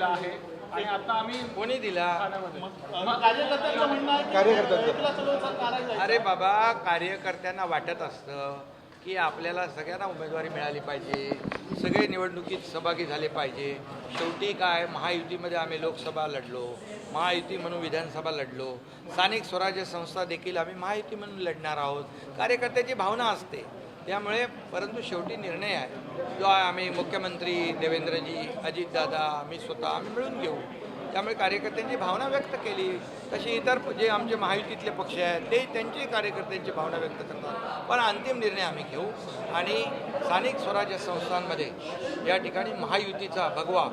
दिला आहे. आणि आता आम्ही कोणी दिला? कार्यकर्त्यांचं. अरे बाबा कार्यकर्त्यांना वाटत असतं की आपल्याला सगळ्यांना उमेदवारी मिळाली पाहिजे. सगळे निवडणुकीत सहभागी झाले पाहिजे. शेवटी काय? महायुतीमध्ये आम्ही लोकसभा लढलो. महायुती म्हणून विधानसभा लढलो. स्थानिक स्वराज्य संस्था देखील आम्ही महायुती म्हणून लढणार आहोत. कार्यकर्त्याची भावना असते. त्यामुळे परंतु शेवटी निर्णय आहे. जो आम्ही मुख्यमंत्री देवेंद्रजी अजितदादा आम्ही स्वतः आम्ही मिळून घेऊ. त्यामुळे कार्यकर्त्यांची भावना व्यक्त केली. तशी इतर जे आमचे महायुतीतले पक्ष आहेत ते त्यांची कार्यकर्त्यांची भावना व्यक्त करतात. पण अंतिम निर्णय आम्ही घेऊ. आणि स्थानिक स्वराज्य संस्थांमध्ये या ठिकाणी महायुतीचा भगवा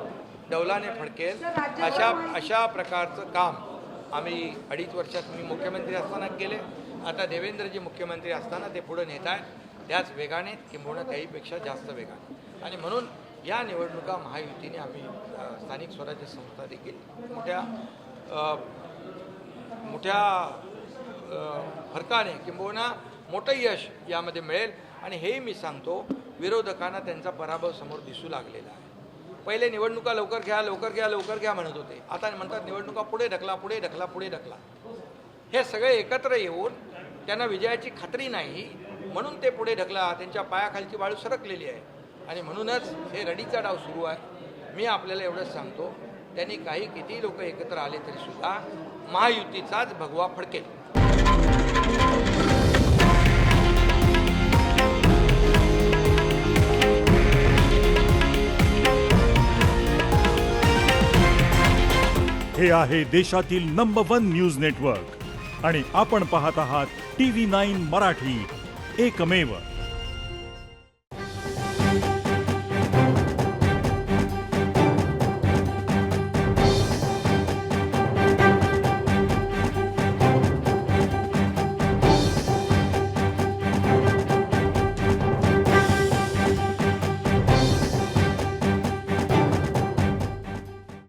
डौलाने फडकेल. अशा अशा प्रकारचं काम आम्ही अडीच वर्षात मी मुख्यमंत्री असताना केले. आता देवेंद्रजी मुख्यमंत्री असताना ते पुढे नेत आहेत. त्याच वेगाने किंबहुना त्याहीपेक्षा जास्त वेगाने. आणि म्हणून या निवडणुका महायुतीने आम्ही स्थानिक स्वराज्य संस्था देखील मोठ्या मोठ्या फरकाने किंबहुना मोठं यश यामध्ये मिळेल. आणि हेही मी सांगतो विरोधकांना त्यांचा पराभव समोर दिसू लागलेला आहे. पहिले निवडणुका लवकर घ्या लवकर घ्या लवकर घ्या म्हणत होते. आता म्हणतात निवडणुका पुढे ढकला पुढे ढकला पुढे ढकला. हे सगळे एकत्र येऊन त्यांना विजयाची खात्री नाही. म्हणून ते पुढे ढकला त्यांच्या पायाखालची वाळू सरकलेली आहे. आणि म्हणूनच हे रडीचा डाव सुरू आहे. मी आपल्याला एवढंच सांगतो त्यांनी काही किती लोक एकत्र आले तरी सुद्धा महायुतीचाच भगवा फडकेल. हे आहे देशातील नंबर वन न्यूज नेटवर्क आणि आपण पाहत आहात टी व्ही नाईन मराठी. एकमेव